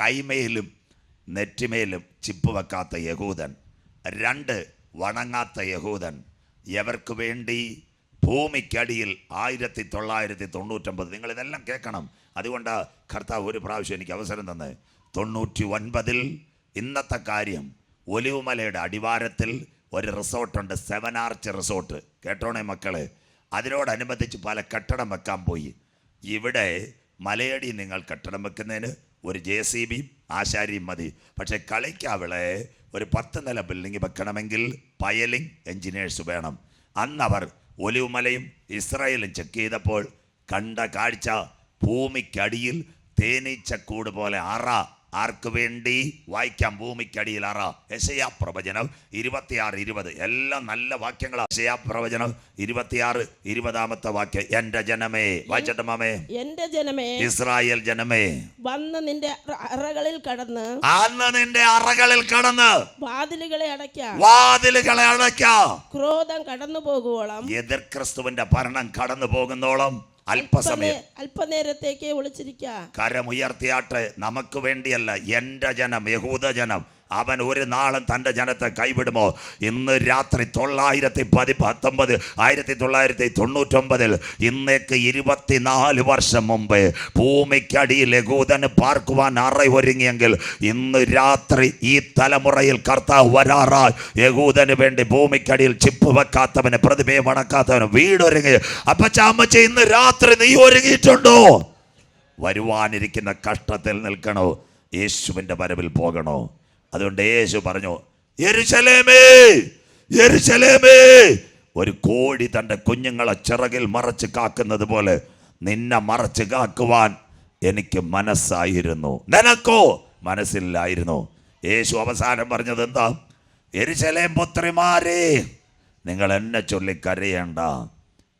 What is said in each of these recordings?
കൈമേലും നെറ്റിമേലും chip വെക്കാത്ത യഹൂദൻ രണ്ട് വണങ്ങാത്ത യഹൂദൻ എവർക്ക് വേണ്ടി? ഭൂമിക്കടിയിൽ ആയിരത്തി തൊള്ളായിരത്തി തൊണ്ണൂറ്റൊമ്പത് നിങ്ങൾ ഇതെല്ലാം കേൾക്കണം. അതുകൊണ്ട് കർത്താവ് ഒരു പ്രാവശ്യം എനിക്ക് അവസരം തന്ന്. തൊണ്ണൂറ്റി ഒൻപതിൽ ഇന്നത്തെ കാര്യം ഒലിവുമലയുടെ അടിവാരത്തിൽ ഒരു റിസോർട്ടുണ്ട് സെവൻ ആർച്ച് റിസോർട്ട്. കേട്ടോണേ മക്കളെ? അതിനോടനുബന്ധിച്ച് പല കെട്ടിടം വെക്കാൻ പോയി. ഇവിടെ മലയടി നിങ്ങൾ കെട്ടിടം വെക്കുന്നതിന് ഒരു ജെ സി ബിയും ആശാരിയും മതി. പക്ഷേ കളിക്കാവിളെ ഒരു പത്ത് നില ബിൽഡിംഗ് വെക്കണമെങ്കിൽ പയലിംഗ് എഞ്ചിനീയേഴ്സ് വേണം. അന്നവർ ഒലിവുമലയും ഇസ്രായേലും ചെക്ക് ചെയ്തപ്പോൾ കണ്ട കാഴ്ച ഭൂമിക്കടിയിൽ തേനീച്ചക്കൂട് പോലെ അറ. ആർക്ക് വേണ്ടി? വായിക്കാം ഭൂമിക്കടിയിൽ അറ യശയാ പ്രവചനം ഇരുപത്തിയാറ് ഇരുപത്. എല്ലാം നല്ല വാക്യങ്ങളാണ് യശയാ പ്രവചനം ഇരുപത്തിയാറ് ഇരുപതാമത്തെ വാക്യം. എന്റെ ജനമേ വായിച്ചട്ടെ മാമേ. എന്റെ ജനമേ ഇസ്രായേൽ ജനമേ വന്ന് നിന്റെ അറകളിൽ കടന്ന് അന്ന് നിന്റെ അറകളിൽ കടന്ന് വാതിലുകളെ അടയ്ക്കാം വാതിലുകളെ അടയ്ക്കാം ക്രോധം കടന്നു പോകുവോളം എതിർ ക്രിസ്തുവിന്റെ ഭരണം കടന്നു പോകുന്നോളം അല്പസമയം. അല്പനേരത്തേക്ക് ഒളിച്ചിരിക്ക കരമുയർത്തിയാട്ട് നമുക്ക് വേണ്ടിയല്ല എന്റെ ജനം യഹൂദ ജനം. അവൻ ഒരു നാളും തന്റെ ജനത്തെ കൈവിടുമോ? ഇന്ന് രാത്രി തൊള്ളായിരത്തി പതി പത്തൊമ്പത് ആയിരത്തി തൊള്ളായിരത്തി തൊണ്ണൂറ്റൊമ്പതിൽ ഇന്നേക്ക് ഇരുപത്തിനാല് വർഷം മുമ്പ് ഭൂമിക്കടിയിൽ ലഘൂതന് പാർക്കുവാൻ അറ ഒരുങ്ങിയെങ്കിൽ ഇന്ന് രാത്രി ഈ തലമുറയിൽ കർത്താവ് വരാറാ യഹൂദന് വേണ്ടി ഭൂമിക്കടിയിൽ ചിപ്പ് വെക്കാത്തവന് പ്രതിമയെ വണക്കാത്തവന് വീടൊരുങ്ങി. അപ്പച്ചാമ്മച്ച ഇന്ന് രാത്രി നീ ഒരുങ്ങിയിട്ടുണ്ടോ? വരുവാനിരിക്കുന്ന കഷ്ടത്തിൽ നിൽക്കണോ? യേശുവിന്റെ വരവിൽ പോകണോ? അതുകൊണ്ട് യേശു പറഞ്ഞു യെരുശലേമേ യെരുശലേമേ. ഒരു കോഴി തന്റെ കുഞ്ഞുങ്ങളെ ചിറകിൽ മറച്ച് കാക്കുന്നത് പോലെ നിന്നെ മറച്ച് കാക്കുവാൻ എനിക്ക് മനസ്സായിരുന്നു. നിനക്കോ? മനസ്സില്ലായിരുന്നു യേശു അവസാനം പറഞ്ഞത് എന്താ? എരിശലേം പുത്രിമാരെ നിങ്ങൾ എന്നെ ചൊല്ലി കരയേണ്ട.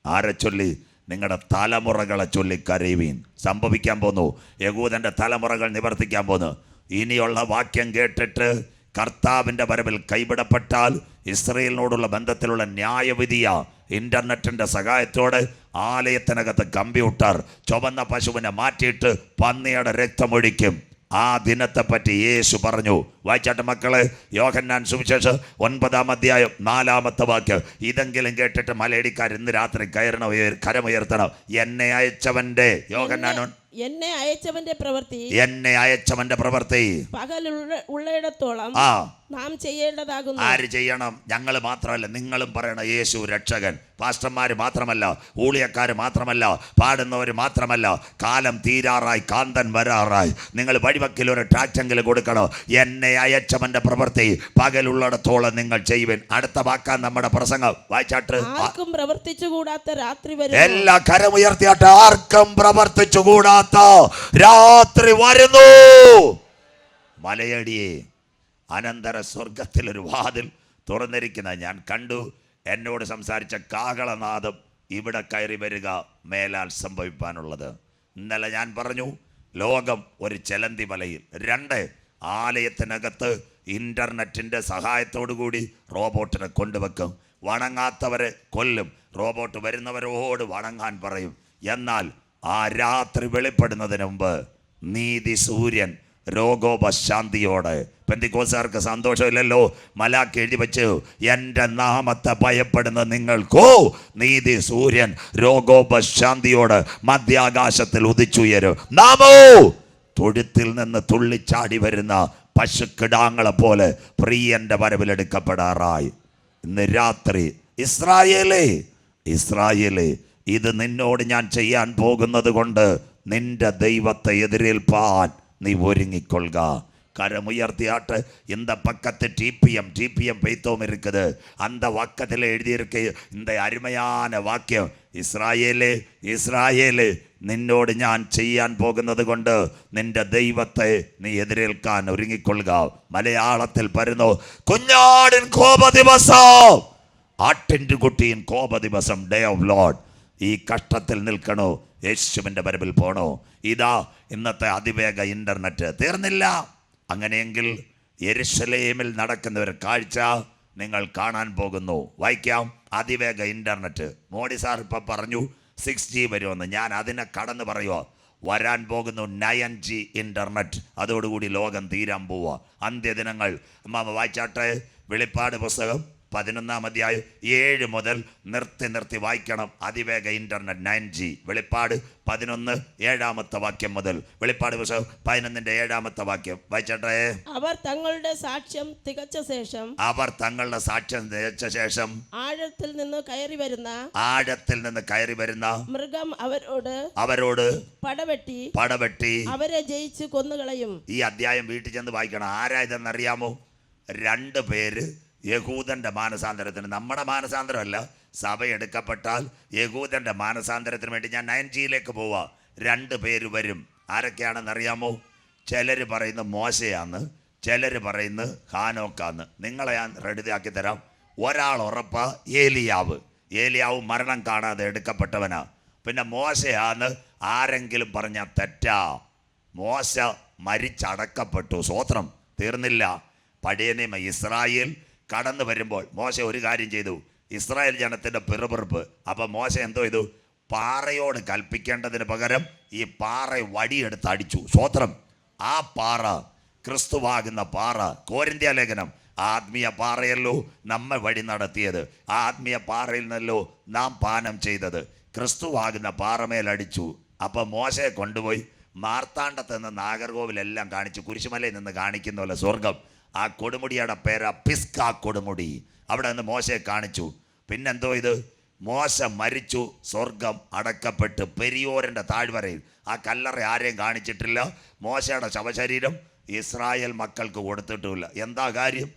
ആരെ ചൊല്ലി? നിങ്ങളുടെ തലമുറകളെ ചൊല്ലി കരയുവീൻ. സംഭവിക്കാൻ പോന്നു. യകൂദന്റെ തലമുറകൾ നിവർത്തിക്കാൻ പോന്നു. ഇനിയുള്ള വാക്യം കേട്ടിട്ട് കർത്താവിന്റെ വരവിൽ കൈവിടപ്പെട്ടാൽ ഇസ്രയേലിനോടുള്ള ബന്ധത്തിലുള്ള ന്യായവിധിയ ഇന്റർനെറ്റിന്റെ സഹായത്തോടെ ആലയത്തിനകത്ത് കമ്പ്യൂട്ടർ ചുവന്ന പശുവിനെ മാറ്റിയിട്ട് പന്നിയുടെ രക്തമൊഴിക്കും. ആ ദിനത്തെ പറ്റി യേശു പറഞ്ഞു. വായിച്ചാട്ട് മക്കളെ യോഹന്നാൻ സുവിശേഷം ഒൻപതാം അധ്യായം നാലാമത്തെ വാക്ക് ഇതെങ്കിലും കേട്ടിട്ട് മലയടിക്കാർ ഇന്ന് രാത്രി കയറണം കരമുയർത്തണം. എന്നെ അയച്ചവന്റെ യോഹന്നാൻ ഒൻ- എന്നെ അയച്ചവന്റെ പ്രവൃത്തി എന്നെ അയച്ചവന്റെ പ്രവൃത്തി. പകൽ ഉള്ളിടത്തോളം ആ. നാം ചെയ്യേണ്ടതാകുന്നു. ആര് ചെയ്യണം? ഞങ്ങൾ മാത്രമല്ല നിങ്ങളും പറയണം യേശു രക്ഷകൻ. പാസ്റ്റർമാർ മാത്രമല്ല ഊളിയക്കാർ മാത്രമല്ല പാടുന്നവർ മാത്രമല്ല കാലം തീരാറായി കാന്തൻ വരാറായി. നിങ്ങൾ വഴിവക്കിൽ ഒരു ട്രാക്റ്റെങ്കിലും കൊടുക്കണം. എന്നെ അയച്ചവന്റെ പ്രവൃത്തി പകലുള്ളിടത്തോളം നിങ്ങൾ ചെയ്യുവൻ. അടുത്ത വാക്കാൻ നമ്മുടെ പ്രസംഗം. വായിച്ചാട്ട് ആർക്കും പ്രവർത്തിച്ചുകൂടാത്ത രാത്രി വരെ എല്ലാ കരമുയർത്തിയാട്ട് ആർക്കും പ്രവർത്തിച്ചുകൂടാത്ത രാത്രി വരുന്നു. മലയടിയെ അനന്തര സ്വർഗത്തിലൊരു വാതിൽ തുറന്നിരിക്കുന്ന ഞാൻ കണ്ടു. എന്നോട് സംസാരിച്ച കാകളനാഥം ഇവിടെ കയറി വരിക മേലാൽ സംഭവിപ്പാനുള്ളത്. ഇന്നലെ ഞാൻ പറഞ്ഞു ലോകം ഒരു ചെലന്തി മലയിൽ. രണ്ട് ആലയത്തിനകത്ത് ഇന്റർനെറ്റിന്റെ സഹായത്തോടു കൂടി റോബോട്ടിനെ കൊണ്ടുവെക്കും. വണങ്ങാത്തവരെ കൊല്ലും. റോബോട്ട് വരുന്നവരോട് വണങ്ങാൻ പറയും. എന്നാൽ ആ രാത്രി വെളിപ്പെടുന്നതിന് മുമ്പ് നീതി സൂര്യൻ രോഗോപശാന്തിയോടെ പെന്തിക്കോസാർക്ക് സന്തോഷമില്ലല്ലോ. മലാക്ക് എഴുതി വെച്ച് എന്റെ നാമത്തെ ഭയപ്പെടുന്ന നിങ്ങൾക്കോ? നീതി സൂര്യൻ രോഗോപശാന്തിയോട് മധ്യാകാശത്തിൽ ഉദിച്ചുയരും. നാമോ? തൊഴുത്തിൽ നിന്ന് തുള്ളിച്ചാടി വരുന്ന പശുക്കിടാങ്ങളെ പോലെ പ്രിയന്റെ വരവിലെടുക്കപ്പെടാറായി ഇന്ന് രാത്രി ഇസ്രായേലേ ഇസ്രായേലേ ഇത് നിന്നോട് ഞാൻ ചെയ്യാൻ പോകുന്നത് കൊണ്ട് നിന്റെ ദൈവത്തെ എതിരേൽപ്പാൻ നീ ഒരുങ്ങിക്കൊള്ളുക கரமுயர்த்தியாட்டு இந்த பக்கத்து டிபிஎம் டிபிஎம் பெய்த்தோம் இருக்குது அந்த பக்கத்தில் எழுதியிருக்கு இந்த அருமையான வாக்கியம் ഇസ്രായേലേ ഇസ്രായേലേ നിന്നോട് ഞാൻ ചെയ്യാൻ പോകുന്നത് കൊണ്ട് നിന്റെ ദൈവത്തെ നീ എതിരേൽക്കാൻ ഒരുങ്ങിക്കൊള്ളുക മലയാളത്തിൽ വരുന്നു കുഞ്ഞാടിൻ കോപ ദിവസം ആട്ടിൻ്റെ കുട്ടിയും കോപ ദിവസം ഡേ ഓഫ് ലോഡ് ഈ കഷ്ടത്തിൽ നിൽക്കണോ? യേശുവിന്റെ വരവിൽ പോണോ? ഇതാ ഇന്നത്തെ അതിവേഗ ഇന്റർനെറ്റ് തീർന്നില്ല. അങ്ങനെയെങ്കിൽ എരിശലേമിൽ നടക്കുന്ന ഒരു കാഴ്ച നിങ്ങൾ കാണാൻ പോകുന്നു. വായിക്കാം. അതിവേഗ ഇന്റർനെറ്റ് മോഡി സാർ ഇപ്പം പറഞ്ഞു സിക്സ് ജി വരുമെന്ന്. ഞാൻ അതിനെ കടന്ന് പറയുമോ വരാൻ പോകുന്നു നയൻ ജി ഇന്റർനെറ്റ് അതോടുകൂടി ലോകം തീരാൻ പോവുക അന്ത്യദിനങ്ങൾ. അമ്മാമ വായിച്ചാട്ടെ? വെളിപ്പാട് പുസ്തകം. പതിനൊന്നാം അധ്യായം ഏഴ് മുതൽ നിർത്തി നിർത്തി വായിക്കണം. അതിവേഗ ഇന്റർനെറ്റ് നയൻ ജി വെളിപ്പാട് പതിനൊന്ന് ഏഴാമത്തെ വാക്യം മുതൽ. വെളിപ്പാട് പുസ്തകം പതിനൊന്നിന്റെ ഏഴാമത്തെ വാക്യം. വായിച്ചേ അവർ തങ്ങളുടെ സാക്ഷ്യം തികച്ച ശേഷം അവർ തങ്ങളുടെ സാക്ഷ്യം തികച്ച ശേഷം ആഴത്തിൽ നിന്ന് കയറി വരുന്ന ആഴത്തിൽ നിന്ന് കയറി വരുന്ന മൃഗം അവരോട് അവരോട് പടവെട്ടി പടവെട്ടി അവരെ ജയിച്ച് കൊന്നുകളയും. ഈ അധ്യായം വീട്ടിൽ ചെന്ന് വായിക്കണം. ആരാ ഇതെന്നറിയാമോ രണ്ട് പേര് യഹൂദന്റെ മാനസാന്തരത്തിന്. നമ്മുടെ മാനസാന്തരമല്ല സഭ എടുക്കപ്പെട്ടാൽ യഹൂദന്റെ മാനസാന്തരത്തിന് വേണ്ടി ഞാൻ നയൻജിയിലേക്ക് പോവാ. രണ്ട് പേര് വരും. ആരൊക്കെയാണെന്നറിയാമോ ചിലർ പറയുന്നത് മോശയാന്ന് ചിലർ പറയുന്നത് ഹാനോക്കാന്ന് നിങ്ങളെ ഞാൻ ആക്കി തരാം. ഒരാൾ ഉറപ്പ ഏലിയാവ്. ഏലിയാവ് മരണം കാണാതെ എടുക്കപ്പെട്ടവനാ. പിന്നെ മോശയാന്ന് ആരെങ്കിലും പറഞ്ഞാൽ തെറ്റാ. മോശ മരിച്ചടക്കപ്പെട്ടു. സ്വോത്രം തീർന്നില്ല. പഴയ ഇസ്രായേൽ കടന്നു വരുമ്പോൾ മോശ ഒരു കാര്യം ചെയ്തു. ഇസ്രായേൽ ജനത്തിന്റെ പിറുപിറുപ്പ്. അപ്പം മോശ എന്തോ ചെയ്തു? പാറയോട് കൽപ്പിക്കേണ്ടതിന് പകരം ഈ പാറ വടിയെടുത്ത് അടിച്ചു. സ്വോത്രം. ആ പാറ ക്രിസ്തുവാകുന്ന പാറ. കോരിന്ത്യ ലേഖനം. ആത്മീയ പാറയല്ലോ നമ്മെ വഴി നടത്തിയത്. ആത്മീയ പാറയിൽ നിന്നല്ലോ നാം പാനം ചെയ്തത്. ക്രിസ്തുവാകുന്ന പാറമേലടിച്ചു അപ്പം മോശയെ കൊണ്ടുപോയി മാർത്താണ്ഡത്ത് നിന്ന് നാഗർകോവിലെല്ലാം കാണിച്ചു. കുരിശുമലയിൽ നിന്ന് കാണിക്കുന്ന പോലെ സ്വർഗം. ആ കൊടുമുടിയുടെ പേരാ പിസ്ക കൊടുമുടി. അവിടെ നിന്ന് മോശയെ കാണിച്ചു. പിന്നെന്തോ ഇത്? മോശ മരിച്ചു സ്വർഗം അടക്കപ്പെട്ട് പെരിയോരന്റെ താഴ്വരയിൽ. ആ കല്ലറ ആരെയും കാണിച്ചിട്ടില്ല. മോശയുടെ ശവശരീരം ഇസ്രായേൽ മക്കൾക്ക് കൊടുത്തിട്ടുമില്ല. എന്താ കാര്യം?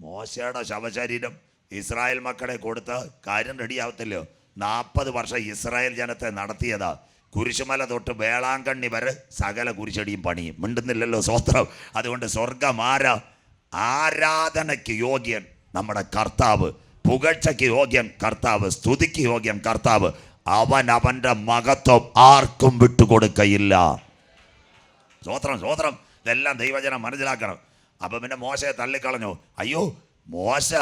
മോശയുടെ ശവശരീരം ഇസ്രായേൽ മക്കളെ കൊടുത്ത കാര്യം റെഡിയാവത്തില്ലോ നാൽപ്പത് വർഷം ഇസ്രായേൽ ജനത്തെ നടത്തിയതാ. കുരിശുമല തൊട്ട് വേളാങ്കണ്ണി വരെ സകല കുരിശടിയും പണിയും. മിണ്ടുന്നില്ലല്ലോ സ്വത്രം അതുകൊണ്ട് സ്വർഗമാര ആരാധനയ്ക്ക് യോഗ്യൻ നമ്മുടെ കർത്താവ് പുകഴ്ചയ്ക്ക് യോഗ്യൻ കർത്താവ് സ്തുതിക്ക് യോഗ്യൻ കർത്താവ്. അവൻ അവന്റെ മഹത്വം ആർക്കും വിട്ടുകൊടുക്കയില്ല. സ്വോത്രം സ്വോത്രം ഇതെല്ലാം ദൈവജനം മനസ്സിലാക്കണം. അപ്പം പിന്നെ മോശയെ തള്ളിക്കളഞ്ഞു. അയ്യോ മോശ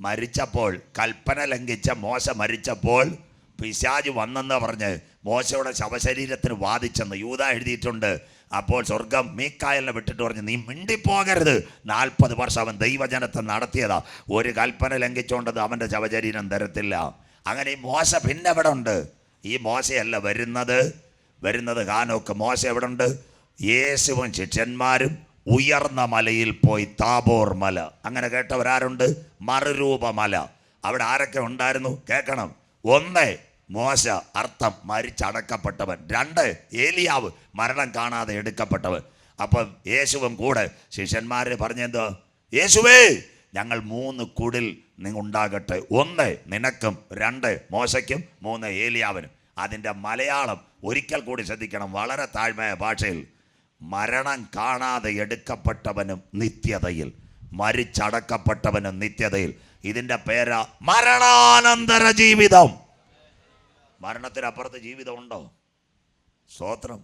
മരിച്ചപ്പോൾ കൽപ്പന ലംഘിച്ച മോശ മരിച്ചപ്പോൾ പിശാജ് വന്നെന്ന് പറഞ്ഞ് മോശയുടെ ശവശരീരത്തിന് വാദിച്ചെന്ന് യൂത എഴുതിയിട്ടുണ്ട്. അപ്പോൾ സ്വർഗം മീക്കായലിനെ വിട്ടിട്ട് പറഞ്ഞു നീ മിണ്ടിപ്പോകരുത്. നാൽപ്പത് വർഷം അവൻ ദൈവജനത്തെ നടത്തിയതാ. ഒരു കൽപ്പന ലംഘിച്ചുകൊണ്ടത് അവന്റെ ശവചരീരം തരത്തില്ല. അങ്ങനെ ഈ മോശ പിന്നെ എവിടെ ഉണ്ട് ഈ മോശയല്ല വരുന്നത്. വരുന്നത് കാനോക്ക് മോശ എവിടെ ഉണ്ട് യേശുവും ശിഷ്യന്മാരും ഉയർന്ന മലയിൽ പോയി താബോർ മല. അങ്ങനെ കേട്ടവരാരുണ്ട്? മറുരൂപ മല അവിടെ ആരൊക്കെ ഉണ്ടായിരുന്നു? കേൾക്കണം. ഒന്ന് മോശ അർത്ഥം മരിച്ചടക്കപ്പെട്ടവൻ. രണ്ട് ഏലിയാവ് മരണം കാണാതെ എടുക്കപ്പെട്ടവൻ. അപ്പം യേശുവും കൂടെ ശിഷ്യന്മാരെ പറഞ്ഞെന്തോ? യേശുവേ ഞങ്ങൾ മൂന്ന് കുടിൽ ഉണ്ടാകട്ടെ ഒന്ന് നിനക്കും രണ്ട് മോശയ്ക്കും മൂന്ന് ഏലിയാവിനും. അതിന്റെ മലയാളം ഒരിക്കൽ കൂടി ശ്രദ്ധിക്കണം വളരെ താഴ്മയ ഭാഷയിൽ. മരണം കാണാതെ എടുക്കപ്പെട്ടവനും നിത്യതയിൽ. മരിച്ചടക്കപ്പെട്ടവനും നിത്യതയിൽ. ഇതിന്റെ പേരാ മരണാനന്തര ജീവിതം. മരണത്തിനപ്പുറത്ത് ജീവിതം ഉണ്ടോ സ്വോത്രം.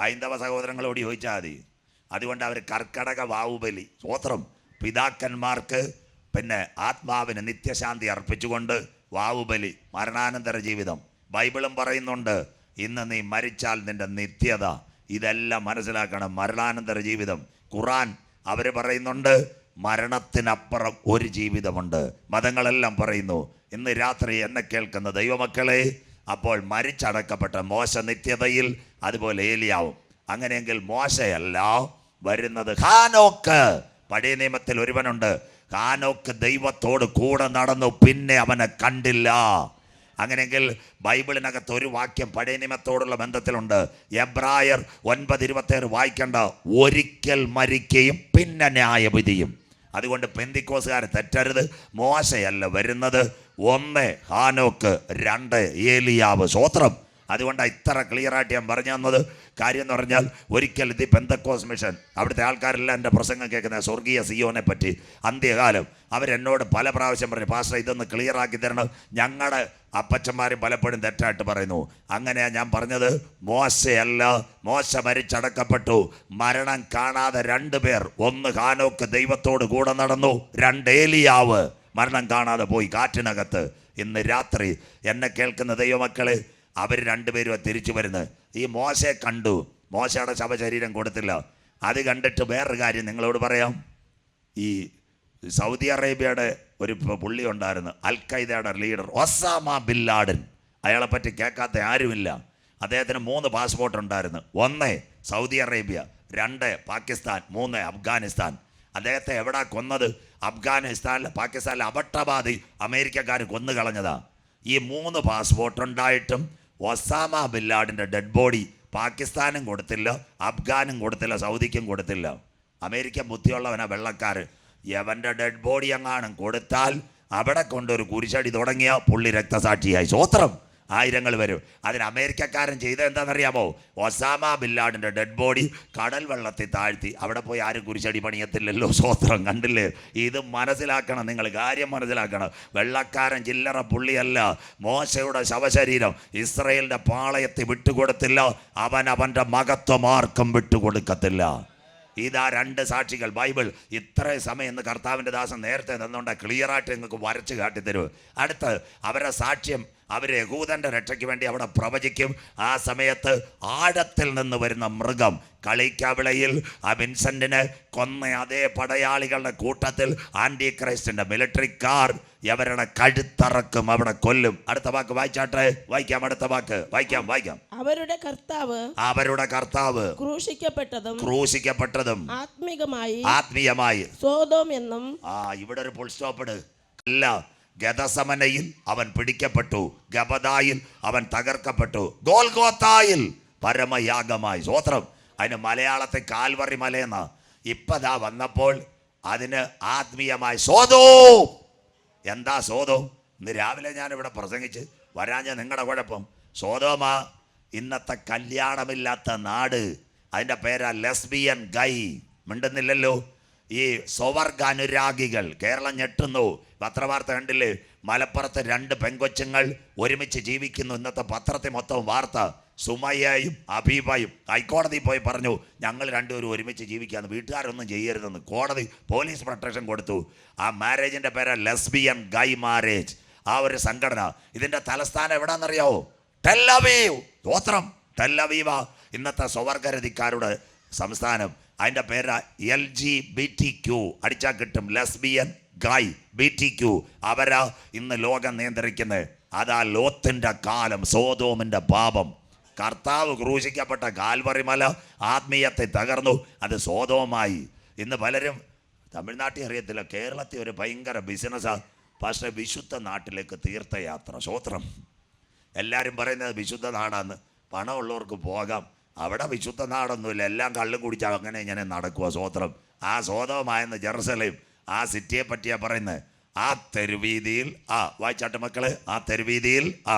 ഹൈന്ദവ സഹോദരങ്ങളോട് ചോദിച്ചാൽ മതി. അതുകൊണ്ട് അവർ കർക്കടക വാവുബലി. സ്വോത്രം. പിതാക്കന്മാർക്ക് പിന്നെ ആത്മാവിന് നിത്യശാന്തി അർപ്പിച്ചുകൊണ്ട് വാവുബലി മരണാനന്തര ജീവിതം. ബൈബിളും പറയുന്നുണ്ട് ഇന്ന് നീ മരിച്ചാൽ നിന്റെ നിത്യത. ഇതെല്ലാം മനസ്സിലാക്കണം. മരണാനന്തര ജീവിതം. ഖുറാൻ അവർ പറയുന്നുണ്ട് മരണത്തിനപ്പുറം ഒരു ജീവിതമുണ്ട്. മതങ്ങളെല്ലാം പറയുന്നു ഇന്ന് രാത്രി എന്നെ കേൾക്കുന്ന ദൈവമക്കളെ അപ്പോൾ മരിച്ചടക്കപ്പെട്ട മോശ നിത്യതയിൽ അതുപോലെ ഏലിയാവും. അങ്ങനെയെങ്കിൽ മോശയല്ല വരുന്നത് ഹാനോക്ക്. പഴയ നിയമത്തിൽ ഒരുവനുണ്ട്. ഹാനോക്ക് ദൈവത്തോട് കൂടെ നടന്നു പിന്നെ അവനെ കണ്ടില്ല. അങ്ങനെയെങ്കിൽ ബൈബിളിനകത്ത് ഒരു വാക്യം പഴയ നിയമത്തോടുള്ള ബന്ധത്തിലുണ്ട്. എബ്രായർ ഒൻപത് ഇരുപത്തേഴ് വായിക്കേണ്ട ഒരിക്കൽ മരിക്കുകയും പിന്നെ ന്യായവിധിയും. അതുകൊണ്ട് പെന്തിക്കോസുകാർ തെറ്റരുത് മോശയല്ല വരുന്നത്. ഒന്ന് ഹാനോക്ക്. രണ്ട് ഏലിയാവ്. സ്വോത്രം അതുകൊണ്ടാണ് ഇത്ര ക്ലിയർ ആയിട്ട് ഞാൻ പറഞ്ഞു തന്നത്. കാര്യം എന്ന് പറഞ്ഞാൽ ഒരിക്കൽ ഇത് പെന്തക്കോസ് മിഷൻ അവിടുത്തെ ആൾക്കാരെല്ലാം എന്റെ പ്രസംഗം കേൾക്കുന്ന സ്വർഗീയ സിയോനെ പറ്റി അന്ത്യകാലം അവരെന്നോട് പല പ്രാവശ്യം പറഞ്ഞു പാസ്റ്റർ ഇതൊന്ന് ക്ലിയർ ആക്കി തരണം. ഞങ്ങളുടെ അപ്പച്ചന്മാരും പലപ്പോഴും തെറ്റായിട്ട് പറയുന്നു. അങ്ങനെയാണ് ഞാൻ പറഞ്ഞത്. മോശയല്ല മോശ മരിച്ചടക്കപ്പെട്ടു. മരണം കാണാതെ രണ്ട് പേർ. ഒന്ന് ഹാനോക്ക് ദൈവത്തോട് കൂടെ നടന്നു രണ്ട് ഏലിയാവ്. മരണം കാണാതെ പോയി കാറ്റിനകത്ത്. ഇന്ന് രാത്രി എന്നെ കേൾക്കുന്ന ദൈവമക്കളെ അവർ രണ്ടുപേരും തിരിച്ചു വരുന്നത് ഈ മോശയെ കണ്ടു. മോശയുടെ ശവശരീരം കൊടുത്തില്ല. അത് കണ്ടിട്ട് വേറൊരു കാര്യം നിങ്ങളോട് പറയാം. ഈ സൗദി അറേബ്യയുടെ ഒരു പുള്ളി ഉണ്ടായിരുന്നു അൽ ഖൈദയുടെ ലീഡർ ഒസാമ ബിൻ ലാഡൻ. അയാളെ പറ്റി കേൾക്കാത്ത ആരുമില്ല. അദ്ദേഹത്തിന് മൂന്ന് പാസ്പോർട്ട് ഉണ്ടായിരുന്നു. ഒന്ന് സൗദി അറേബ്യ രണ്ട് പാകിസ്ഥാൻ മൂന്ന് അഫ്ഗാനിസ്ഥാൻ. അദ്ദേഹത്തെ എവിടെ കൊന്നത്? അഫ്ഗാനിസ്ഥാനിൽ പാകിസ്ഥാനിലെ അബട്ടബാദി അമേരിക്കക്കാർ കൊന്നു കളഞ്ഞതാ ഈ മൂന്ന് പാസ്പോർട്ട് ഉണ്ടായിട്ടും ഒസാമ ബില്ലാഡിന്റെ ഡെഡ് ബോഡി പാകിസ്ഥാനും കൊടുത്തില്ല അഫ്ഗാനും കൊടുത്തില്ല സൗദിക്കും കൊടുത്തില്ല. അമേരിക്ക ബുദ്ധിയുള്ളവനാ വെള്ളക്കാർ യവന്റെ ഡെഡ് ബോഡി എങ്ങാനും കൊടുത്താൽ അവിടെ കൊണ്ടൊരു കുരിശടി തുടങ്ങിയ പുള്ളി രക്തസാക്ഷിയായി. സ്വോത്രം ആയിരങ്ങൾ വരും. അതിന് അമേരിക്കക്കാരൻ ചെയ്ത എന്താണെന്നറിയാമോ? ഒസാമ ബില്ലാഡിന്റെ ഡെഡ് ബോഡി കടൽ വെള്ളത്തിൽ താഴ്ത്തി. അവിടെ പോയി ആരും കുരിശടി പണിയത്തില്ലല്ലോ സ്വോത്രം കണ്ടില്ലേ? ഇത് മനസ്സിലാക്കണം നിങ്ങൾ കാര്യം മനസ്സിലാക്കണം. വെള്ളക്കാരൻ ചില്ലറ പുള്ളിയല്ല. മോശയുടെ ശവശരീരം ഇസ്രയേലിന്റെ പാളയത്തിൽ വിട്ടുകൊടുത്തില്ല. അവൻ അവന്റെ മകത്വം ആർക്കും വിട്ടുകൊടുക്കത്തില്ല. ഇതാ രണ്ട് സാക്ഷികൾ. ബൈബിൾ ഇത്ര സമയം എന്ന് കർത്താവിന്റെ ദാസൻ നേരത്തെ നിന്നുകൊണ്ട് ക്ലിയറായിട്ട് നിങ്ങൾക്ക് വരച്ച് കാട്ടിത്തരും. അടുത്ത് അവരുടെ സാക്ഷ്യം അവർ യഹൂദന്റെ രക്ഷയ്ക്ക് വേണ്ടി അവിടെ പ്രവചിക്കും. ആ സമയത്ത് ആഴത്തിൽ നിന്ന് വരുന്ന മൃഗം കളിക്കാവിളയിൽ ആ വിൻസെന്റിനെ കൊന്ന അതേ പടയാളികളുടെ കൂട്ടത്തിൽ ആന്റി ക്രൈസ്റ്റിന്റെ മിലിറ്ററി കാർ എവരുടെ കഴുത്തറക്കും അവിടെ കൊല്ലും. അടുത്ത വാക്ക് വായിച്ചാട്ടെ? വായിക്കാം അടുത്ത വാക്ക്. വായിക്കാം വായിക്കാം. അവരുടെ കർത്താവ് അവരുടെ കർത്താവ് ക്രൂശിക്കപ്പെട്ടതും ക്രൂശിക്കപ്പെട്ടതും ആത്മികമായി ആത്മീയമായി. സോതോം എന്നും ആ ഇവിടെ ഒരു ഫുൾ സ്റ്റോപ്പ് ഇട്. അല്ല ഗതസമനയിൽ അവൻ പിടിക്കപ്പെട്ടു ഗബദായിൽ അവൻ തകർക്കപ്പെട്ടു. ഗോൽഗോത്തായിൽ പരമയാഗമായി. സ്വോത്രം അതിന് മലയാളത്തെ കാൽവറി മലയെന്ന ഇപ്പതാ വന്നപ്പോൾ അതിന് ആത്മീയമായി സോതോ. എന്താ സോതോ? ഇന്ന് രാവിലെ ഞാൻ ഇവിടെ പ്രസംഗിച്ച് വരാഞ്ഞ നിങ്ങളുടെ കുഴപ്പം. സോതോമ ഇന്നത്തെ കല്യാണമില്ലാത്ത നാട്. അതിന്റെ പേരാ ലെസ്ബിയൻ ഗൈ. മിണ്ടുന്നില്ലല്ലോ? ഈ സ്വവർഗ അനുരാഗികൾ കേരളം ഞെട്ടുന്നു. പത്രവാർത്ത കണ്ടില്ലേ? മലപ്പുറത്ത് രണ്ട് പെങ്കൊച്ചുങ്ങൾ ഒരുമിച്ച് ജീവിക്കുന്നു. ഇന്നത്തെ പത്രത്തെ മൊത്തം വാർത്ത സുമയ്യയും അബീബയും ഹൈക്കോടതി പോയി പറഞ്ഞു ഞങ്ങൾ രണ്ടുപേരും ഒരുമിച്ച് ജീവിക്കാന്ന് വീട്ടുകാരൊന്നും ചെയ്യരുതെന്ന് കോടതി പോലീസ് പ്രൊട്ടക്ഷൻ കൊടുത്തു. ആ മാരേജിന്റെ പേര് ലെസ്ബിയൻ ഗൈ മാരേജ്. ആ ഒരു സംഘടന. ഇതിന്റെ തലസ്ഥാനം എവിടാന്നറിയാവോ? ടെല്ലവീവ് ഗോത്രം. ടെല്ലവീവ ഇന്നത്തെ സ്വവർഗരതിക്കാരുടെ സംസ്ഥാനം. അതിന്റെ പേര് L G B T Q അടിച്ചാൽ കിട്ടും. ലെസ്ബിയൻ ഗായ് ബി ടി ക്യു അവരാ ഇന്ന് ലോകം നിയന്ത്രിക്കുന്നത് അതാ ലോത്തിന്റെ കാലം സോതോമിന്റെ പാപം. കർത്താവ് ക്രൂശിക്കപ്പെട്ട കാൽവറിമല ആത്മീയത്തെ തകർന്നു. അത് സോതോമായി. ഇന്ന് പലരും തമിഴ്നാട്ടിൽ അറിയത്തില്ല കേരളത്തിൽ ഒരു ഭയങ്കര ബിസിനസ്സാണ് പക്ഷേ വിശുദ്ധ നാട്ടിലേക്ക് തീർത്ഥയാത്ര സ്വോത്രം എല്ലാവരും പറയുന്നത് വിശുദ്ധ നാടാന്ന് പണമുള്ളവർക്ക് പോകാം. അവിടെ വിശുദ്ധ നാടൊന്നുമില്ല. എല്ലാം കള്ളും കുടിച്ചാൽ അങ്ങനെ ഇങ്ങനെ നടക്കുക സ്വോത്രം. ആ സ്വതമായെന്ന് ജെറുസലേം ആ സിറ്റിയെ പറ്റിയാ പറയുന്നത് ആ തെരുവീതിയിൽ ആ വായിച്ചാട്ടെ മക്കൾ ആ തെരുവീതിയിൽ ആ.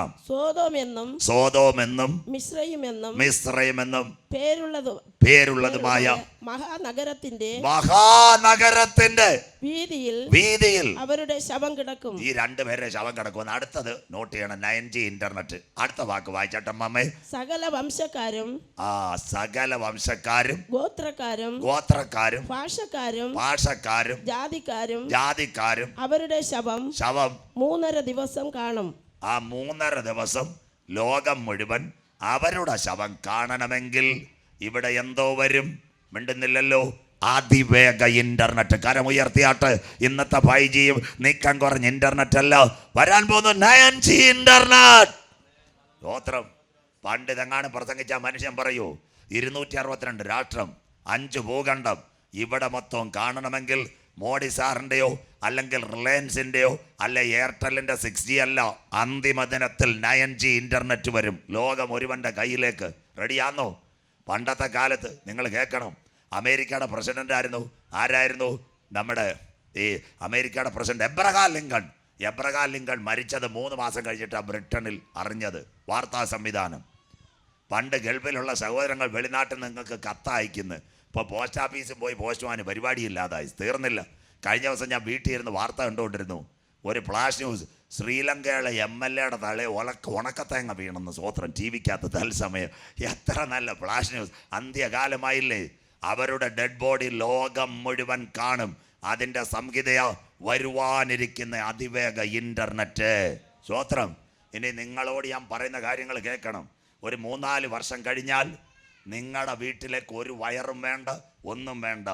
സോതോം എന്നും മിശ്രയുമെന്നും മിശ്രയമെന്നും പേരുള്ളത് പേരുള്ളതുമായ മഹാനഗരത്തിന്റെ മഹാനഗരത്തിന്റെ വീതിയിൽ വീതിയിൽ അവരുടെ ശവം കിടക്കും. ഈ രണ്ടുപേരുടെ ശവം കിടക്കും അടുത്തത് നോട്ട് ചെയ്യണം. നയൻ ജി ഇന്റർനെറ്റ് അടുത്ത വാക്ക് വായിച്ചട്ടമ്മേ സകല വംശക്കാരും ആ സകല വംശക്കാരും ഗോത്രക്കാരും ഗോത്രക്കാരും ഭാഷക്കാരും ഭാഷക്കാരും ജാതിക്കാരും ജാതിക്കാരും അവരുടെ ശവം ശവം മൂന്നര ദിവസം കാണും. ആ മൂന്നര ദിവസം ലോകം മുഴുവൻ അവരുടെ ശവം കാണണമെങ്കിൽ ഇവിടെ എന്തോ വരും. മിണ്ടുന്നില്ലല്ലോ. അതിവേഗ ഇന്റർനെറ്റ്. കരമുയർത്തിയാട്ട് ഇന്നത്തെ ഫൈവ് ജിയും നീക്കം കുറഞ്ഞ ഇന്റർനെറ്റ് അല്ല വരാൻ പോകുന്നു നയൻ ജി ഇന്റർനെറ്റ്. ഗോത്രം പണ്ട് ഇതെങ്ങാണ് പ്രസംഗിച്ച മനുഷ്യൻ പറയൂ ഇരുന്നൂറ്റി അറുപത്തിരണ്ട് രാഷ്ട്രം അഞ്ച് ഭൂഖണ്ഡം. ഇവിടെ മൊത്തം കാണണമെങ്കിൽ മോഡി സാറിന്റെയോ അല്ലെങ്കിൽ റിലയൻസിന്റെയോ അല്ലെ എയർടെല്ലിന്റെ സിക്സ് ജി അല്ല അന്തിമ ദിനത്തിൽ നയൻ ജി ഇന്റർനെറ്റ് വരും. ലോകം ഒരുവന്റെ കയ്യിലേക്ക്. റെഡിയാന്നോ? പണ്ടത്തെ കാലത്ത് നിങ്ങൾ കേൾക്കണം. അമേരിക്കയുടെ പ്രസിഡന്റ് ആയിരുന്നു ആരായിരുന്നു? നമ്മുടെ ഈ അമേരിക്കയുടെ president Abraham Lincoln. Abraham Lincoln മരിച്ചത് മൂന്ന് മാസം കഴിഞ്ഞിട്ടാണ് ബ്രിട്ടനിൽ അറിഞ്ഞത്. വാർത്താ സംവിധാനം. പണ്ട് ഗൾഫിലുള്ള സഹോദരങ്ങൾ വെളിനാട്ടിൽ നിങ്ങൾക്ക് കത്ത് അയക്കുന്നു ഇപ്പോൾ പോസ്റ്റ് ഓഫീസിൽ പോയി പോസ്റ്റ്മാന് പരിപാടിയില്ലാതായി. തീർന്നില്ല. കഴിഞ്ഞ ദിവസം ഞാൻ വീട്ടിൽ ഇരുന്ന് വാർത്ത കണ്ടുകൊണ്ടിരുന്നു. ഒരു ഫ്ലാഷ് ന്യൂസ് ശ്രീലങ്കയിലെ എം എൽ എയുടെ തലേ ഉണക്ക ഉണക്കത്തേങ്ങ വീണെന്ന് സ്വോത്രം ടി വിക്കകത്ത് തത്സമയം എത്ര നല്ല ഫ്ലാഷ് ന്യൂസ് അന്ത്യകാലമായില്ലേ. അവരുടെ ഡെഡ് ബോഡി ലോകം മുഴുവൻ കാണും. അതിന്റെ സംഹിതയോ വരുവാനിരിക്കുന്ന അതിവേഗ ഇന്റർനെറ്റ് സ്വോത്രം ഇനി നിങ്ങളോട് ഞാൻ പറയുന്ന കാര്യങ്ങൾ കേൾക്കണം. ഒരു മൂന്നാൽ വർഷം കഴിഞ്ഞാൽ നിങ്ങളുടെ വീട്ടിലേക്ക് ഒരു വയറും വേണ്ട ഒന്നും വേണ്ട.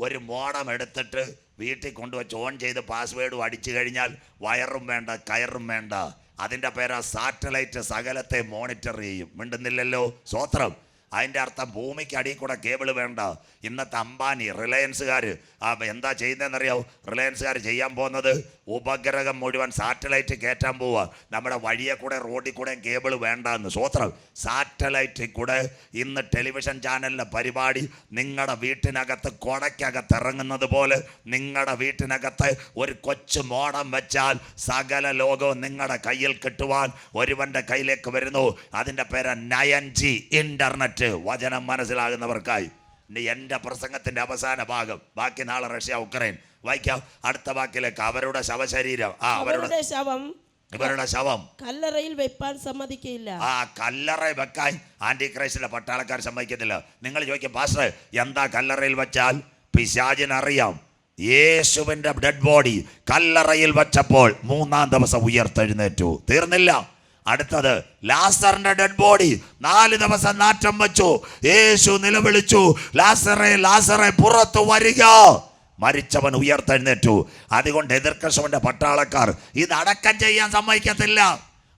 ഒരു മോഡം എടുത്തിട്ട് വീട്ടിൽ കൊണ്ടുവച്ച് ഓൺ ചെയ്ത് പാസ്വേഡും അടിച്ചു കഴിഞ്ഞാൽ വയറും വേണ്ട കയറും വേണ്ട. അതിന്റെ പേരാ സാറ്റലൈറ്റ് സകലത്തെ മോണിറ്റർ ചെയ്യും. മിണ്ടുന്നില്ലല്ലോ? സ്വോത്രം അതിന്റെ അർത്ഥം ഭൂമിക്ക് അടിയിൽ കൂടെ കേബിൾ വേണ്ട. ഇന്നത്തെ അംബാനി റിലയൻസുകാർ എന്താ ചെയ്യുന്നതെന്നറിയാവോ? റിലയൻസുകാർ ചെയ്യാൻ പോകുന്നത് ഉപഗ്രഹം മുഴുവൻ സാറ്റലൈറ്റ് കയറ്റാൻ പോവുക നമ്മുടെ വഴിയെ കൂടെ റോഡിൽ കൂടെ കേബിൾ വേണ്ടെന്ന്. സ്വോത്രം സാറ്റലൈറ്റിൽ കൂടെ ഇന്ന് ടെലിവിഷൻ ചാനലിലെ പരിപാടി നിങ്ങളുടെ വീട്ടിനകത്ത് കൊടയ്ക്കകത്ത് ഇറങ്ങുന്നത് പോലെ നിങ്ങളുടെ വീട്ടിനകത്ത് ഒരു കൊച്ചു മോഡം വെച്ചാൽ സകല ലോകവും നിങ്ങളുടെ കയ്യിൽ കിട്ടുവാൻ ഒരുവന്റെ കയ്യിലേക്ക് വരുന്നു. അതിന്റെ പേര് നയൻ ജി ഇന്റർനെറ്റ് വചനം മനസ്സിലാകുന്നവർക്കായി. എന്റെ പ്രസംഗത്തിന്റെ അവസാന ഭാഗം. ബാക്കി നാളെ റഷ്യ ഉക്രൈൻ. വായിക്കാം. അടുത്ത വാക്കിലേക്ക് അവരുടെ ശവശരീരം. ആ അവരുടെ ശവം ഇവരുടെ ശവം. കല്ലറയിൽ വെപ്പാൻ സമ്മതിക്കില്ല ആ കല്ലറ വെക്കാൻ ആന്റി ക്രൈസ്റ്റിലെ പട്ടാളക്കാർ സമ്മതിക്കത്തില്ല. നിങ്ങൾ ചോദിക്കും പാസ്റ്റർ എന്താ കല്ലറയിൽ വെച്ചാൽ? പിശാചിനറിയാം. യേശുവിന്റെ ഡെഡ് ബോഡി കല്ലറയിൽ വെച്ചപ്പോൾ മൂന്നാം ദിവസം ഉയർത്തെഴുന്നേറ്റു. തീർന്നില്ല. അടുത്തത് ലാസറിന്റെ ഡെഡ് ബോഡി നാല് ദിവസം നാറ്റം വെച്ചു. യേശു നിലവിളിച്ചു ലാസറെ ലാസറെ പുറത്തു വരിക. മരിച്ചവൻ ഉയർത്തെഴുന്നേറ്റു. അതുകൊണ്ട് എതിർക്കശവന്റെ പട്ടാളക്കാർ ഇത് അടക്കം ചെയ്യാൻ സമ്മതിക്കത്തില്ല.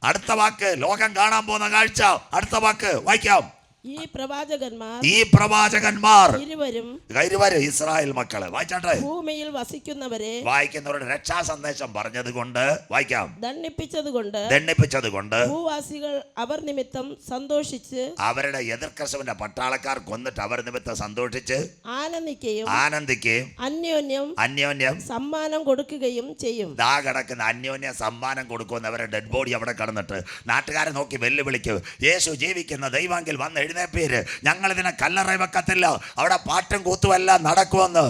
അടുത്ത വാക്ക് ലോകം കാണാൻ പോകുന്ന കാഴ്ച. അടുത്ത വാക്ക് വായിക്കാം. ഈ പ്രവാചകന്മാർ ഈ പ്രവാചകന്മാർ ഇരുവരും ഇസ്രായേൽ മക്കൾ. വായിച്ചാട്ടെ? ഭൂമിയിൽ വസിക്കുന്നവരെ വായിക്കുന്നവരുടെ രക്ഷാ സന്ദേശം പറഞ്ഞത് കൊണ്ട് വായിക്കാം. ദണ്ണിപ്പിച്ചത് കൊണ്ട് ദണ്ണിപ്പിച്ചത് കൊണ്ട് ഭൂവാസികൾ അവർ നിമിത്തം സന്തോഷിച്ച് അവരുടെ എതിർക്കശവന്റെ പട്ടാളക്കാർ കൊന്നിട്ട് അവർ നിമിത്തം സന്തോഷിച്ച് ആനന്ദിക്കുകയും ആനന്ദിക്കുകയും അന്യോന്യം അന്യോന്യം സമ്മാനം കൊടുക്കുകയും ചെയ്യും. ദാ കിടക്കുന്ന അന്യോന്യം സമ്മാനം കൊടുക്കുമെന്ന് അവരുടെ ഡെഡ് ബോഡി അവിടെ കടന്നിട്ട് നാട്ടുകാരെ നോക്കി വെല്ലുവിളിക്കും. യേശു ജീവിക്കുന്ന ദൈവമെങ്കിൽ വന്ന് എഴുന്നേപ്പേര് ഞങ്ങൾ ഇതിനെ കല്ലറ വെക്കത്തില്ല. അവിടെ പാട്ടും കൂത്തുമല്ല നടക്കുമെന്ന്.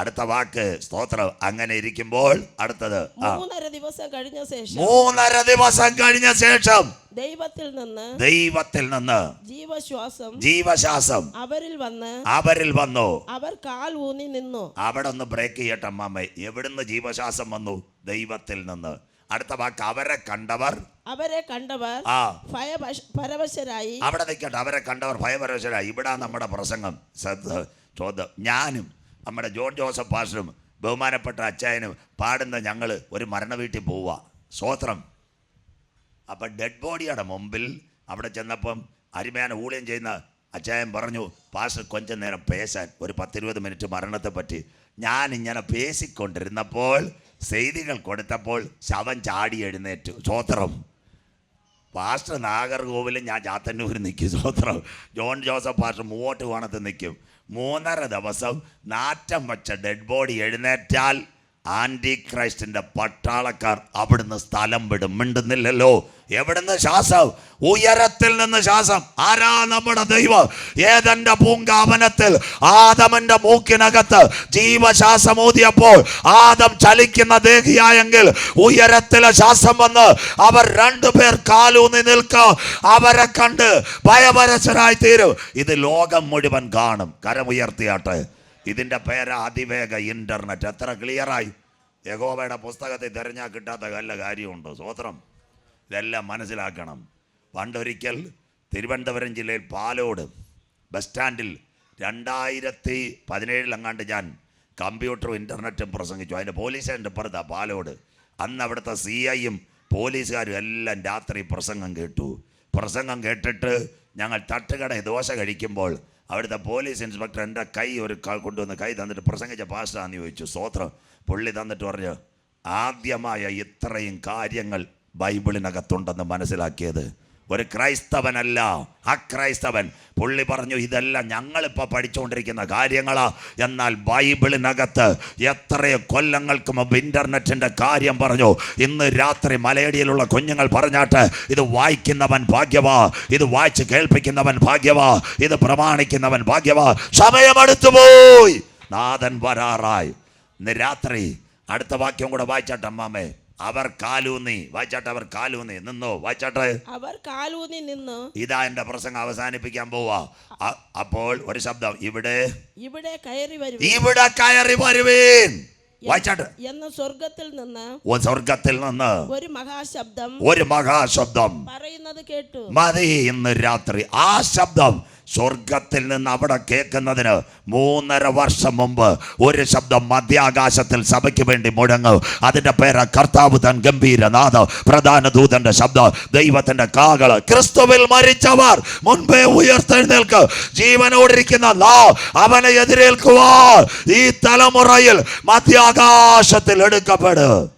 അടുത്ത വാക്ക് സ്തോത്രം. അങ്ങനെ ഇരിക്കുമ്പോൾ അടുത്തത് മൂന്നര ദിവസം കഴിഞ്ഞ ശേഷം മൂന്നര ദിവസം കഴിഞ്ഞ ശേഷം ദൈവത്തിൽ നിന്ന് ദൈവത്തിൽ നിന്ന് ജീവശ്വാസം ജീവശാസം അവരിൽ വന്ന് അവരിൽ വന്നു. അവർ കാൽ ഊന്നി നിന്നു. അവിടെ ഒന്ന് ബ്രേക്ക് ചെയ്യട്ടെ അമ്മാമ്മ എവിടുന്ന് ജീവശ്വാസം വന്നു? ദൈവത്തിൽ നിന്ന്. അടുത്ത വാക്ക് അവരെ കണ്ടവർ അവരെ കണ്ടവർ പരവശരായി. അവിടെ നിൽക്കട്ടെ അവരെ കണ്ടവർ ഭയപരവശരായി. ഇവിടെ നമ്മുടെ പ്രസംഗം. ശ്രദ്ധ ചോദ്യം. ഞാനും നമ്മുടെ ജോൺ ജോസഫ് പാസ്റ്ററും ബഹുമാനപ്പെട്ട അച്ചായനും പാടുന്ന ഞങ്ങൾ ഒരു മരണ വീട്ടിൽ പോവുക. സ്വോത്രം. അപ്പം ഡെഡ് ബോഡിയുടെ മുമ്പിൽ അവിടെ ചെന്നപ്പം അരിമയാൻ ഊളിയം ചെയ്യുന്ന അച്ചായൻ പറഞ്ഞു പാസ്റ്റർ കൊഞ്ചം നേരം പേശാൻ ഒരു പത്തിരുപത് മിനിറ്റ് മരണത്തെ പറ്റി. ഞാൻ ഇങ്ങനെ പേശിക്കൊണ്ടിരുന്നപ്പോൾ സെയ്തികൾ കൊടുത്തപ്പോൾ ശവം ചാടി എഴുന്നേറ്റു. സ്വോത്രം. പാസ്റ്റർ നാഗർകോവിലും ഞാൻ ചാത്തന്നൂരിൽ നിൽക്കും സ്വോത്രം. ജോൺ ജോസഫ് പാസ്റ്റർ മൂവോട്ട് കോണത്ത് നിൽക്കും. മൂന്നര ദിവസം നാറ്റം വച്ച ഡെഡ് ബോഡി എഴുന്നേറ്റാൽ ആന്റി ക്രൈസ്റ്റിന്റെ പട്ടാളക്കാർ അവിടുന്ന് സ്ഥലം വിടും. മിണ്ടുന്നില്ലല്ലോ. എവിടുന്ന് ശ്വാസം? ഉയരത്തിൽ നിന്ന് ശ്വാസം. ആരാ നമ്മുടെ ദൈവം? ഏതന്റെ പൂങ്കാവനത്തിൽ? ആദമന്റെ മൂക്കിനകത്ത് ജീവശ്വാസം ഊതിയപ്പോൾ ആദം ചലിക്കുന്ന ദേഹിയായെങ്കിൽ ഉയരത്തിലെ ശ്വാസം വന്ന് അവർ രണ്ടുപേർ കാലൂന്നി നിൽക്കാം. അവരെ കണ്ട് ഭയപരശരായി തീരും. ഇത് ലോകം മുഴുവൻ കാണും. കരമുയർത്തിയാട്ടെ. ഇതിന്റെ പേര് അതിവേഗ ഇന്റർനെറ്റ് എത്ര ക്ലിയറായി? യഗോബയുടെ പുസ്തകത്തെ തിരഞ്ഞാൽ കിട്ടാത്ത വല്ല കാര്യമുണ്ടോ? സ്വോത്രം ഇതെല്ലാം മനസ്സിലാക്കണം. പണ്ടൊരിക്കൽ തിരുവനന്തപുരം ജില്ലയിൽ പാലോട് ബസ് സ്റ്റാൻഡിൽ രണ്ടായിരത്തി പതിനേഴിലെങ്ങാണ്ട് ഞാൻ കമ്പ്യൂട്ടറും ഇന്റർനെറ്റും പ്രസംഗിച്ചു. അതിന്റെ പോലീസിന്റെ പുറത്താ പാലോട്. അന്ന് അവിടുത്തെ സി ഐയും പോലീസുകാരും എല്ലാം രാത്രി പ്രസംഗം കേട്ടു. പ്രസംഗം കേട്ടിട്ട് ഞങ്ങൾ തട്ടുകട ദോശ കഴിക്കുമ്പോൾ അവിടുത്തെ പോലീസ് ഇൻസ്പെക്ടർ എന്റെ കൈ ഒരു കൊണ്ടുവന്ന് കൈ തന്നിട്ട് പ്രസംഗിച്ച പാസ്റ്റാന്ന് ചോദിച്ചു സ്തോത്രം പുള്ളി തന്നിട്ട് പറഞ്ഞു ആദ്യമായ ഇത്രയും കാര്യങ്ങൾ ബൈബിളിനകത്തുണ്ടെന്ന് മനസ്സിലാക്കിയത് ഒരു ക്രൈസ്തവനല്ല അക്രൈസ്തവൻ പുള്ളി പറഞ്ഞു ഇതെല്ലാം ഞങ്ങളിപ്പോൾ പഠിച്ചുകൊണ്ടിരിക്കുന്ന കാര്യങ്ങളാ. എന്നാൽ ബൈബിളിനകത്ത് എത്രയോ കൊല്ലങ്ങൾക്ക് മുമ്പ് ഇന്റർനെറ്റിന്റെ കാര്യം പറഞ്ഞു. ഇന്ന് രാത്രി മലയടിയിലുള്ള കുഞ്ഞുങ്ങൾ പറഞ്ഞാട്ട് ഇത് വായിക്കുന്നവൻ ഭാഗ്യവാ. ഇത് വായിച്ച് കേൾപ്പിക്കുന്നവൻ ഭാഗ്യവാ. ഇത് പ്രമാണിക്കുന്നവൻ ഭാഗ്യവാ. സമയമെടുത്തു പോയി. നാഥൻ വരാറായി. ഇന്ന് രാത്രി അടുത്ത വാക്യം കൂടെ വായിച്ചാട്ടെ അമ്മാമേ. അവർ കാലൂന്നി വായിച്ചാട്ടെ അവർ കാലൂന്നി. നിന്നോ വായിച്ചാട്ടെ? അവർ കാലൂന്നി നിന്ന്. ഇതാ എന്റെ പ്രസംഗം അവസാനിപ്പിക്കാൻ പോവാ. അപ്പോൾ ഒരു ശബ്ദം ഇവിടെ ഇവിടെ കയറി വരും ഇവിടെ കയറി വരുവീൻ. വായിച്ചാട്ട്. എന്ന സ്വർഗത്തിൽ നിന്ന് സ്വർഗത്തിൽ നിന്ന് ഒരു മഹാശബ്ദം ഒരു മഹാശബ്ദം. പറയുന്നത് കേട്ടു. മതി ഇന്ന് രാത്രി ആ ശബ്ദം സ്വർഗത്തിൽ നിന്ന് അവിടെ കേൾക്കുന്നതിന് മൂന്നര വർഷം മുമ്പ് ഒരു ശബ്ദം മധ്യാകാശത്തിൽ സഭയ്ക്ക് വേണ്ടി മുഴങ്ങും. അതിന്റെ പേര് കർത്താവ് തൻ ഗംഭീരനാഥ. പ്രധാന ദൂതന്റെ ശബ്ദം ദൈവത്തിന്റെ കാകൾ ക്രിസ്തുവിൽ മരിച്ചവർ മുൻപേ ഉയർത്തെഴുന്നേൽക്ക്. ജീവനോടിരിക്കുന്ന നാ അവനെ എതിരേൽക്കുവാൻ ഈ തലമുറയിൽ മധ്യാകാശത്തിൽ എടുക്കപ്പെടും.